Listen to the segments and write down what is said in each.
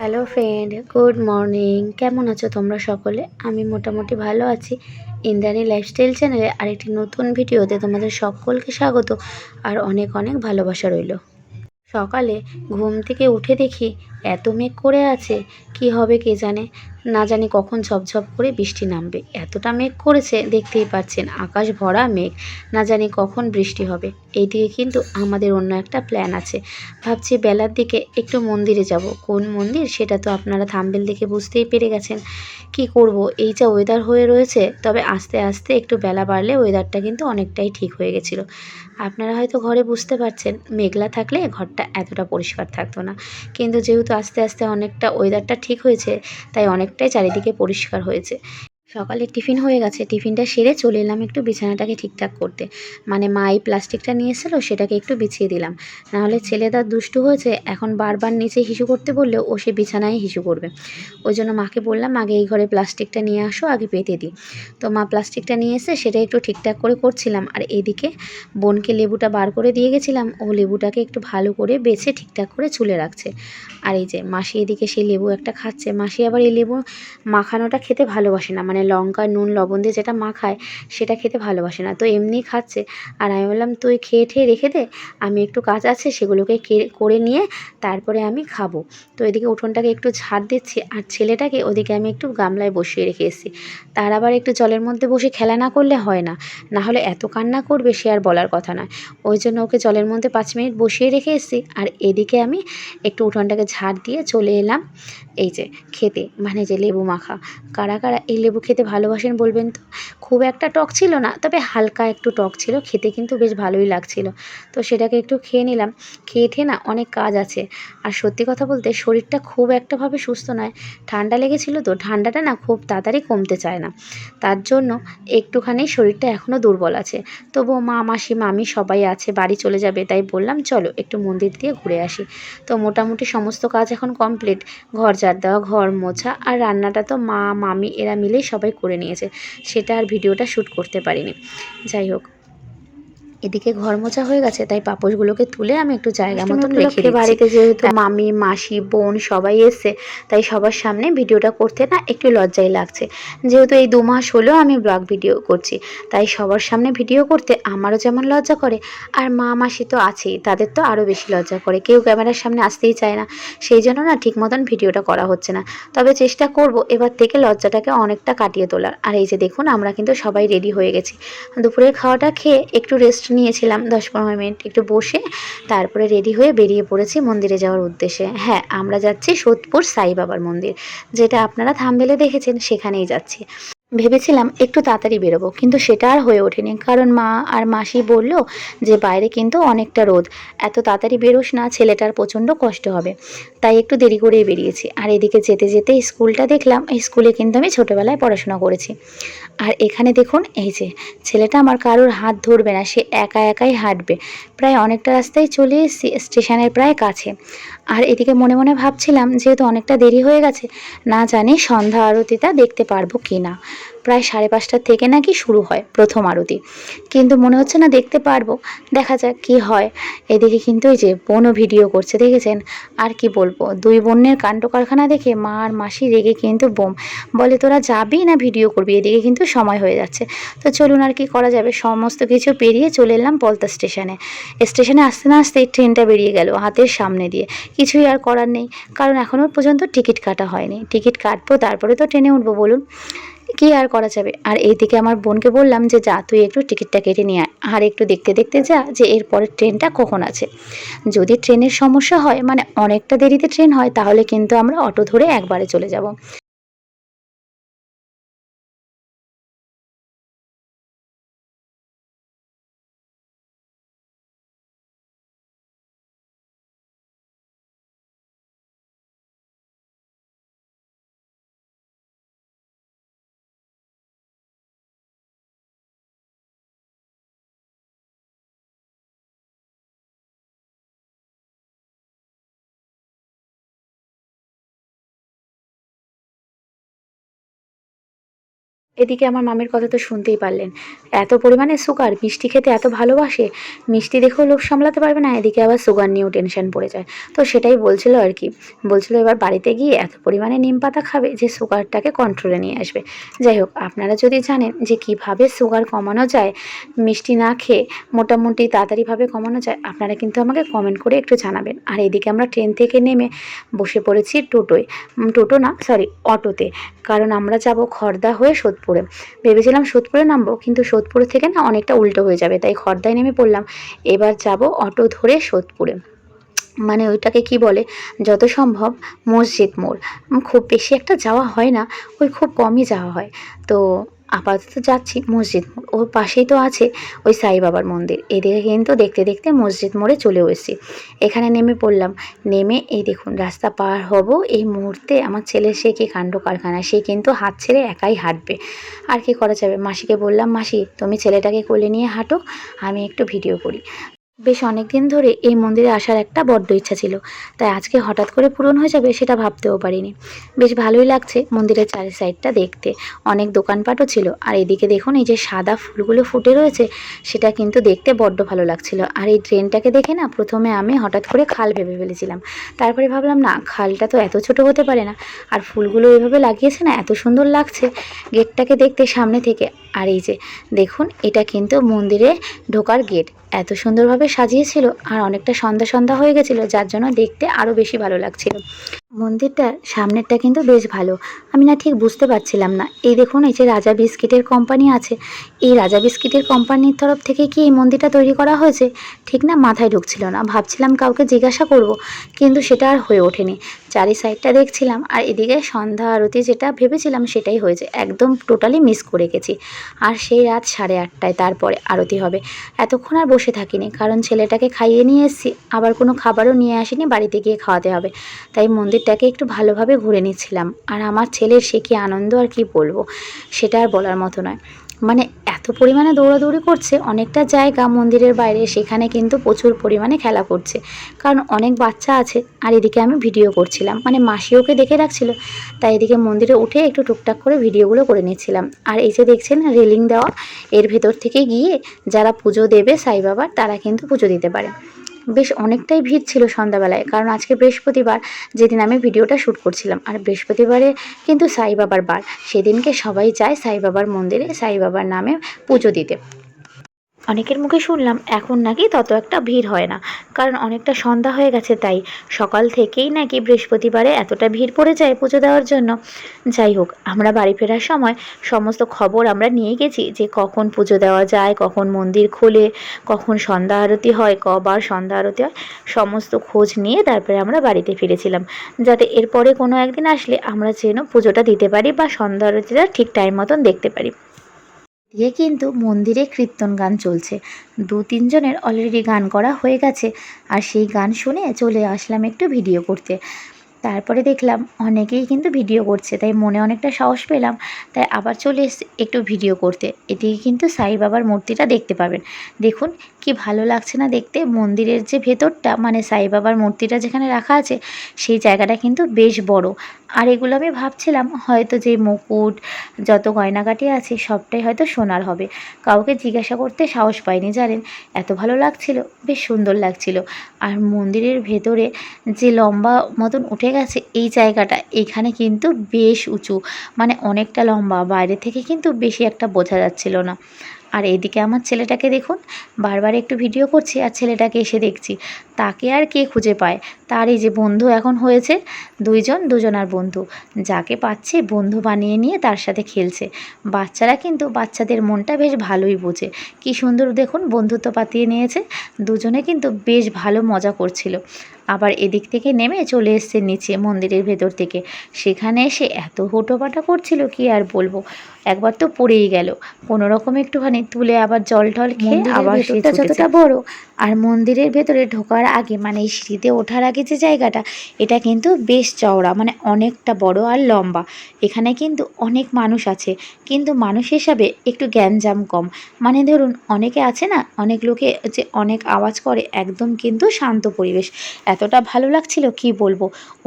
Hello friend good morning কেমন আছো তোমরা সকলে? আমি মোটামুটি ভালো আছি। ইন্দ্রাণী লাইফস্টাইল চ্যানেলে আরেকটি নতুন ভিডিওতে তোমাদের সকলকে স্বাগত আর অনেক অনেক ভালোবাসা রইল। সকালে ঘুম থেকে উঠে দেখি, এত মেঘ করে আছে, কি হবে কে জানে? না জানি কখন ঝপঝপ করে বৃষ্টি নামবে। এতটা মেঘ করেছে, দেখতেই পাচ্ছেন, আকাশ ভরা মেঘ। না জানি কখন বৃষ্টি হবে। এইদিকে কিন্তু আমাদের অন্য একটা প্ল্যান আছে। ভাবছি বেলার দিকে একটু মন্দিরে যাব। কোন মন্দির? সেটা তো আপনারা থাম্বেল দেখে বুঝতেই পেরে গেছেন। কি করব? এই যা ওয়েদার হয়ে রয়েছে, তবে আস্তে আস্তে একটু বেলা বাড়লে ওয়েদারটা কিন্তু অনেকটাই ঠিক হয়ে গেছিল। আপনারা হয়তো ঘরে বুঝতে পারছেন, মেঘলা থাকলে ঘরটা এতটা পরিষ্কার থাকতো না। কিন্তু যেহেতু আস্তে আস্তে অনেকটা ওয়েদারটা ঠিক হয়েছে, তাই অনেকটাই চারিদিকে পরিষ্কার হয়েছে। সকালে টিফিন হয়ে গেছে, টিফিনটা সেরে চলে এলাম একটু বিছানাটাকে ঠিকঠাক করতে। মানে মা এই প্লাস্টিকটা নিয়ে এসেছিল, সেটাকে একটু বিছিয়ে দিলাম। নাহলে ছেলেটা দুষ্টু হয়েছে, এখন বারবার নিচে হিসু করতে বললেও ও সে বিছানায় হিসু করবে। ওই জন্য মাকে বললাম, আগে এই ঘরে প্লাস্টিকটা নিয়ে আসো, আগে পেতে দিই। তো মা প্লাস্টিকটা নিয়ে এসে সেটা একটু ঠিকঠাক করে করছিলাম। আর এদিকে বোনকে লেবুটা বার করে দিয়ে গেছিলাম, ও লেবুটাকে একটু ভালো করে বেছে ঠিকঠাক করে চুলে রাখছে। আর এই যে মাসি এদিকে সেই লেবু একটা খাচ্ছে, মাসি আবার এই লেবু মাখানোটা খেতে ভালোবাসে না মানে লঙ্কা, নুন, লবণ দিয়ে যেটা মাখায় সেটা খেতে ভালোবাসে না। তো এমনি খাচ্ছে। আর আমি বললাম, তুই খেয়ে ঠেয়ে রেখে দে, আমি একটু কাজ আছে, সেগুলোকে করে নিয়ে তারপরে আমি খাব। তো এদিকে উঠোনটাকে একটু ঝাড় দিচ্ছি, আর ছেলেটাকে ওদিকে আমি একটু গামলায় বসিয়ে রেখে এসেছি। তার আবার একটু জলের মধ্যে বসে খেলা না করলে হয় না। না হলে এত কান্না করবে সে আর বলার কথা নয়। ওই জন্য ওকে জলের মধ্যে পাঁচ মিনিট বসিয়ে রেখে এসেছি। আর এদিকে আমি একটু উঠোনটাকে ঝাড় দিয়ে চলে এলাম। এই যে, খেতে মানে যে লেবু মাখা। কারা কারা এই লেবু খেতে ভালোবাসেন বলবেন তো? খুব একটা টক ছিল না, তবে হালকা একটু টক ছিল, খেতে কিন্তু বেশ ভালোই লাগছিল। তো সেটাকে একটু খেয়ে নিলাম। খেয়ে খেয়ে না অনেক কাজ আছে। আর সত্যি কথা বলতে শরীরটা খুব একটাভাবে সুস্থ নয়। ঠান্ডা লেগেছিল তো, ঠান্ডাটা না খুব তাড়াতাড়ি কমতে চায় না। তার জন্য একটুখানি শরীরটা এখনও দুর্বল আছে। তবুও মা, মাসি, মামি সবাই আছে, বাড়ি চলে যাবে, তাই বললাম, চলো একটু মন্দির দিয়ে ঘুরে আসি। তো মোটামুটি সমস্ত কাজ এখন কমপ্লিট। ঘর ঝাড় দেওয়া, ঘর মোছা, আর রান্নাটা তো মা, মামি এরা মিলেই সবাই করে নিয়েছে। সেটা আর ভিডিওটা শ্যুট করতে পারিনি। যাই হোক। এদিকে ঘর মোছা হয়ে গেছে তাই পাপোশগুলোকে তুলে আমি একটু জায়গা মতন রেখে বাড়িতে যেহেতু মামি মাসি বোন সবাই এসছে তাই সবার সামনে ভিডিওটা করতে না একটু লজ্জাই লাগছে। যেহেতু এই দু মাস হলেও আমি ব্লগ ভিডিও করছি তাই সবার সামনে ভিডিও করতে আমারও যেমন লজ্জা করে আর মা মাসি তো আছেই তাদের তো আরও বেশি লজ্জা করে কেউ ক্যামেরার সামনে আসতেই চায় না সেই জন্য না ঠিক মতন ভিডিওটা করা হচ্ছে না। তবে চেষ্টা করব এবার থেকে লজ্জাটাকে অনেকটা কাটিয়ে তোলার। আর এই যে দেখুন আমরা কিন্তু সবাই রেডি হয়ে গেছি। দুপুরের খাওয়াটা খেয়ে একটু রেস্ট নিয়েছিলাম, দশ পনেরো মিনিট একটু বসে তারপরে রেডি হয়ে বেরিয়ে পড়েছি মন্দিরে যাওয়ার উদ্দেশ্যে। হ্যাঁ আমরা যাচ্ছি সোদপুর সাই বাবার মন্দির, যেটা আপনারা থামবেলে দেখেছেন, সেখানেই যাচ্ছি। ভেবেছিলাম একটু তাড়াতাড়ি বেরোবো, কিন্তু সেটা আর হয়ে ওঠেনি। কারণ মা আর মাসি বলল যে, বাইরে কিন্তু অনেকটা রোদ। এত তাড়াতাড়ি বেরোস না, ছেলেটার প্রচণ্ড কষ্ট হবে। তাই একটু দেরি করেই বেরিয়েছি। আর এদিকে যেতে যেতে স্কুলটা দেখলাম, এই স্কুলে কিন্তু আমি ছোটোবেলায় পড়াশোনা করেছি। আর এখানে দেখুন, এই যে, ছেলেটা আমার কারোর হাত ধরবে না, সে একা একাই হাঁটবে। প্রায় অনেকটা রাস্তায় চলে এসেছি, স্টেশনের প্রায় কাছে। আর এদিকে মনে মনে ভাবছিলাম, যেহেতু অনেকটা দেরি হয়ে গেছে, না জানি সন্ধ্যা আরতিটা দেখতে পারব কি না প্রায় সাড়ে পাঁচটার থেকে নাকি শুরু হয় প্রথম আরতি। কিন্তু মনে হচ্ছে না দেখতে পারব। দেখা যাক কি হয়। এদিকে কিন্তু এই যে বোনও ভিডিও করছে, দেখেছেন? আর কি বলব? দুই বোনের কাণ্ড কারখানা দেখে মা আর মাসি রেগে কিন্তু বোম। বলে, তোরা যাবি না ভিডিও করবি? এদিকে কিন্তু সময় হয়ে যাচ্ছে। তো চলুন আর কি করা যাবে? সমস্ত কিছু পেরিয়ে চলে এলাম পলতা স্টেশনে। স্টেশনে আসতে না আসতেই ট্রেনটা বেরিয়ে গেল হাতের সামনে দিয়ে। কিছুই আর করার নেই। কারণ এখনও পর্যন্ত টিকিট কাটা হয়নি। টিকিট কাটবো, তারপরে তো ট্রেনে উঠবো, বলুন। কি আর করা যাবে? আর এইদিকে আমার বোনকে বললাম যে, যা, তুই একটু টিকিটটা কেটে নিয়ে আয়। আর একটু দেখতে দেখতে যা যে, এরপরে ট্রেনটা কখন আছে। যদি ট্রেনের সমস্যা হয় মানে অনেকটা দেরিতে ট্রেন হয়, তাহলে কিন্তু আমরা অটো ধরে একবারে চলে যাব। এদিকে আমার মামির কথা তো শুনতেই পারলেন। এত পরিমাণে সুগার মিষ্টি খেতে এত ভালোবাসে, মিষ্টি দেখেও লোক সামলাতে পারবে না, এদিকে আবার সুগার নিয়েও টেনশন পড়ে যায়। তো সেটাই বলছিল আর কি। বলছিল এবার বাড়িতে গিয়ে এত পরিমাণে নিম পাতা খাবে যে সুগারটাকে কন্ট্রোলে নিয়ে আসবে। যাই হোক, আপনারা যদি জানেন যে কীভাবে সুগার কমানো যায়, মিষ্টি না খেয়ে মোটামুটি তাড়াতাড়িভাবে কমানো যায়, আপনারা কিন্তু আমাকে কমেন্ট করে একটু জানাবেন। আর এদিকে আমরা ট্রেন থেকে নেমে বসে পড়েছি টোটোয়। টোটো না সরি অটোতে। কারণ আমরা যাব খর্দা হয়ে সোদপুরে ভেবেছিলাম সোদপুরে নামবো, কিন্তু সোদপুর থেকে না অনেকটা উল্টো হয়ে যাবে, তাই খর্দায় নেমে পড়লাম। এবার যাব অটো ধরে সোদপুরে মানে ওইটাকে কি বলে? যত সম্ভব মসজিদ মোড়। খুব বেশি একটা যাওয়া হয় না, ওই খুব কমই যাওয়া হয়। তো আপাতত যাচ্ছি মসজিদ মোড়। ওর পাশেই তো আছে ওই সাই বাবার মন্দির। এদিকে কিন্তু দেখতে দেখতে মসজিদ মোড়ে চলে এসেছি। এখানে নেমে পড়লাম। নেমে এই দেখুন, রাস্তা পার হব এই মুহূর্তে আমার ছেলে, সে কি কাণ্ড কারখানা, সে কিন্তু হাত ছেড়ে একাই হাঁটবে। আর কি করা যাবে? মাসিকে বললাম, মাসি, তুমি ছেলেটাকে কোলে নিয়ে হাঁটো, আমি একটু ভিডিও করি। বেশ অনেক দিন ধরে এই মন্দিরে আসার একটা বড্ড ইচ্ছা ছিল। তাই আজকে হঠাৎ করে পূরণ হয়ে যাবে সেটা ভাবতেও পারিনি। বেশ ভালোই লাগছে মন্দিরের চারি সাইডটা দেখতে। অনেক দোকানপাটও ছিল। আর এদিকে দেখুন, এই যে সাদা ফুলগুলো ফুটে রয়েছে, সেটা কিন্তু দেখতে বড্ড ভালো লাগছিল। আর এই ট্রেনটাকে দেখে না, প্রথমে আমি হঠাৎ করে খাল ভেবে ফেলেছিলাম। তারপরে ভাবলাম, না, খালটা তো এত ছোট হতে পারে না। আর ফুলগুলো এভাবে লাগিয়েছে না, এত সুন্দর লাগছে গেটটাকে দেখতে সামনে থেকে। আর এই যে দেখুন, এটা কিন্তু মন্দিরে ঢোকার গেট। এত সুন্দরভাবে সাজিয়েছিল আর অনেকটা সন্ধ্যা সন্ধ্যা হয়ে গেছিল, যার জন্য দেখতে আরও বেশি ভালো লাগছিল। মন্দিরটার সামনেরটা কিন্তু বেশ ভালো। আমি না ঠিক বুঝতে পারছিলাম না। এই দেখুন, এই যে রাজা বিস্কিটের কোম্পানি আছে। এই রাজা বিস্কিটের কোম্পানির তরফ থেকে কি এই মন্দিরটা তৈরি করা হয়েছে? ঠিক না, মাথায় ঢুকছিল না। ভাবছিলাম কাউকে জিজ্ঞাসা করব, কিন্তু সেটা আর হয়ে ওঠেনি। চারি সাইডটা দেখছিলাম আর এদিকে সন্ধ্যা আরতি যেটা ভেবেছিলাম সেটাই হয়েছে। একদম টোটালি মিস করে গেছি। আর সেই রাত সাড়ে আটটায় তারপরে আরতি হবে। এতক্ষণ আর বসে থাকিনি। কারণ ছেলেটাকে খাইয়ে নিয়ে এসেছি, আবার কোনো খাবারও নিয়ে আসিনি, বাড়িতে গিয়ে খাওয়াতে হবে। তাই মন্দিরটাকে একটু ভালোভাবে ঘুরে নিচ্ছিলাম। আর আমার ছেলের সে কি আনন্দ আর কি বলব, সেটা আর বলার মতো নয়। মানে পরিমাণে দৌড়াদৌড়ি করছে, অনেকটা জায়গা মন্দিরের বাইরে, সেখানে কিন্তু প্রচুর পরিমাণে খেলা করছে। কারণ অনেক বাচ্চা আছে, আর এদিকে আমি ভিডিও করছিলাম। মানে মাসি ওকে দেখে রাখছিল, তাই এদিকে মন্দিরে উঠে একটু টুকটাক করে ভিডিওগুলো করে নিচ্ছিলাম। আর এই যে দেখছেন, রেলিং দেওয়া, এর ভেতর থেকে গিয়ে যারা পুজো দেবে সাই বাবার, তারা কিন্তু পুজো দিতে পারে। বেশ অনেকটাই ভিড় ছিল সন্ধ্যাবেলায়। কারণ আজকে বৃহস্পতিবার যেদিন আমি ভিডিওটা শ্যুট করছিলাম। আর বৃহস্পতিবারে কিন্তু সাই বাবার বার। সেদিনকে সবাই যায় সাই বাবার মন্দিরে, সাই বাবার নামে পুজো দিতে। অনেকের মুখে শুনলাম, এখন নাকি তত একটা ভিড় হয় না। কারণ অনেকটা সন্ধ্যা হয়ে গেছে তাই। সকাল থেকেই নাকি বৃহস্পতিবারে এতটা ভিড় পড়ে যায় পুজো দেওয়ার জন্য। যাই হোক, আমরা বাড়ি ফেরার সময় সমস্ত খবর আমরা নিয়ে গেছি যে কখন পুজো দেওয়া যায়, কখন মন্দির খোলে, কখন সন্ধ্যা আরতি হয়, কবার সন্ধ্যা আরতি হয়, সমস্ত খোঁজ নিয়ে তারপরে আমরা বাড়িতে ফিরেছিলাম। যাতে এরপরে কোনো একদিন আসলে আমরা যেন পুজোটা দিতে পারি বা সন্ধ্যা আরতিটা ঠিক টাইম মতন দেখতে পারি। দিয়ে কিন্তু মন্দিরে কীর্তন গান চলছে। দু তিনজনের অলরেডি গান করা হয়ে গেছে আর সেই গান শুনে চলে আসলাম একটু ভিডিও করতে। তারপরে দেখলাম অনেকেই কিন্তু ভিডিও করছে, তাই মনে অনেকটা সাহস পেলাম। তাই আবার চলে এসে একটু ভিডিও করতে। এটি কিন্তু সাই বাবার মূর্তিটা দেখতে পাবেন। দেখুন কি ভালো লাগছে না দেখতে? মন্দিরের যে ভেতরটা মানে সাই বাবার মূর্তিটা যেখানে রাখা আছে, সেই জায়গাটা কিন্তু বেশ বড়। আর এগুলো আমি ভাবছিলাম, হয়তো যে মুকুট, যত গয়নাগাটি আছে, সবটাই হয়তো সোনার হবে। কাউকে জিজ্ঞাসা করতে সাহস পাইনি, জানেন? এত ভালো লাগছিল, বেশ সুন্দর লাগছিল। আর মন্দিরের ভেতরে যে লম্বা মতন উঠে গেছে, এই জায়গাটা এখানে কিন্তু বেশ উঁচু। মানে অনেকটা লম্বা, বাইরে থেকে কিন্তু বেশি একটা বোঝা যাচ্ছিল না। আর এদিকে আমার ছেলেটাকে দেখুন, বারবার একটু ভিডিও করছি আর ছেলেটাকে এসে দেখছি। তাকে আর কে খুঁজে পায়? তার এই যে বন্ধু এখন হয়েছে, দুইজন, দুজনার বন্ধু। যাকে পাচ্ছে বন্ধু বানিয়ে নিয়ে তার সাথে খেলছে। বাচ্চারা কিন্তু বাচ্চাদের মনটা বেশ ভালোই বোঝে। কি সুন্দর দেখুন, বন্ধুত্ব পাতিয়ে নিয়েছে। দুজনে কিন্তু বেশ ভালো মজা করছিল। আবার এদিক থেকে নেমে চলে এসছে নিচে মন্দিরের ভেতর থেকে। সেখানে এসে এত হোটোপাটা করছিল কি আর বলব? একবার তো পড়েই গেল। কোনো রকম একটুখানি তুলে আবার জল টল খেয়ে আবার সেটা যতটা বড় আর মন্দিরের ভেতরে ঢোকার আগে মানে এই সিঁড়িতে ওঠার আগে যে জায়গাটা এটা কিন্তু বেশ চওড়া মানে অনেকটা বড় আর লম্বা। এখানে কিন্তু অনেক মানুষ আছে কিন্তু মানুষ হিসাবে একটু গ্যাঞ্জাম কম। মানে ধরুন অনেকে আছে না অনেক লোকে যে অনেক আওয়াজ করে একদম কিন্তু শান্ত পরিবেশ। এতটা ভালো লাগছিল কি বলব?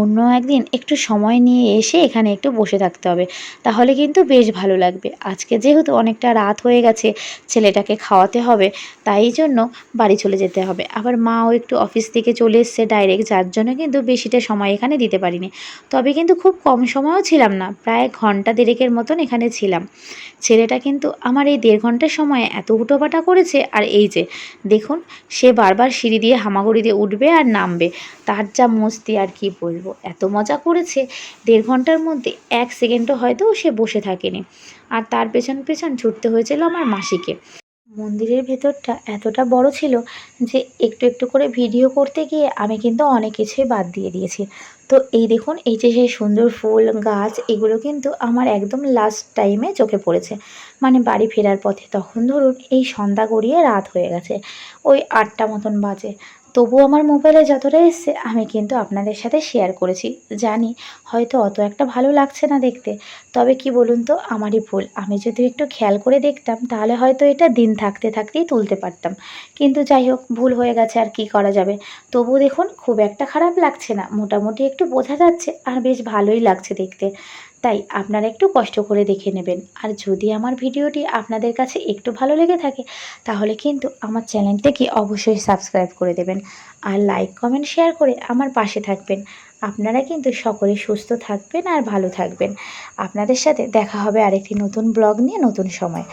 অন্য একদিন একটু সময় নিয়ে এসে এখানে একটু বসে থাকতে হবে। তাহলে কিন্তু বেশ ভালো লাগবে। আজকে যেহেতু অনেকটা রাত হয়ে গেছে, ছেলেটাকে খাওয়াতে হবে, তাই জন্য বাড়ি চলে যেতে হবে। আবার মাও একটু অফিস থেকে চলে এসছে ডাইরেক্ট, যার জন্য কিন্তু বেশিটা সময় এখানে দিতে পারিনি। তবে কিন্তু খুব কম সময়ও ছিলাম না, প্রায় ঘণ্টা দেড়েকের মতন এখানে ছিলাম। ছেলেটা কিন্তু আমার এই দেড় ঘণ্টার সময় এত হুটোপাটা করেছে, আর এই যে, দেখুন, সে বারবার সিঁড়ি দিয়ে হামাগুড়ি দিয়ে উঠবে আর নামবে। তার যা মস্তি আর কি বলব। এত মজা করেছে, দেড় ঘণ্টার মধ্যে এক সেকেন্ডও হয়তো সে বসে থাকেনি। আর তার পেছন পেছন ছুটতে হয়েছিল আমার মাসিকে। মন্দিরের ভেতরটা এতটা বড় ছিল যে একটু একটু করে ভিডিও করতে গিয়ে আমি কিন্তু অনেক কিছুই বাদ দিয়ে দিয়েছি। তো এই দেখুন, এই যে সেই সুন্দর ফুল, গাছ, এগুলো কিন্তু আমার একদম লাস্ট টাইমে চোখে পড়েছে। মানে বাড়ি ফেরার পথে তখন ধরুন এই সন্ধ্যা গড়িয়ে রাত হয়ে গেছে। ওই আটটা মতন বাজে। তবু আমার মোবাইলে যতটা এসছে, আমি কিন্তু আপনাদের সাথে শেয়ার করেছি। জানি হয়তো অত একটা ভালো লাগছে না দেখতে, তবে কি বলুন তো, আমারই ভুল। আমি যদি একটু খেয়াল করে দেখতাম, তাহলে হয়তো এটা দিন থাকতে থাকতেই তুলতে পারতাম। কিন্তু যাই হোক, ভুল হয়ে গেছে, আর কি করা যাবে? তবু দেখুন, খুব একটা খারাপ লাগছে না। মোটামুটি একটু বোঝা যাচ্ছে, আর বেশ ভালোই লাগছে দেখতে। তাই আপনারা একটু কষ্ট করে দেখে নেবেন। আর যদি আমার ভিডিওটি আপনাদের কাছে একটু ভালো লেগে থাকে, তাহলে কিন্তু আমার চ্যানেলটিকে অবশ্যই সাবস্ক্রাইব করে দেবেন। আর লাইক, কমেন্ট, শেয়ার করে আমার পাশে থাকবেন। আপনারা কিন্তু সকলে সুস্থ থাকবেন আর ভালো থাকবেন। আপনাদের সাথে দেখা হবে আরেকটি নতুন ব্লগ নিয়ে নতুন সময়।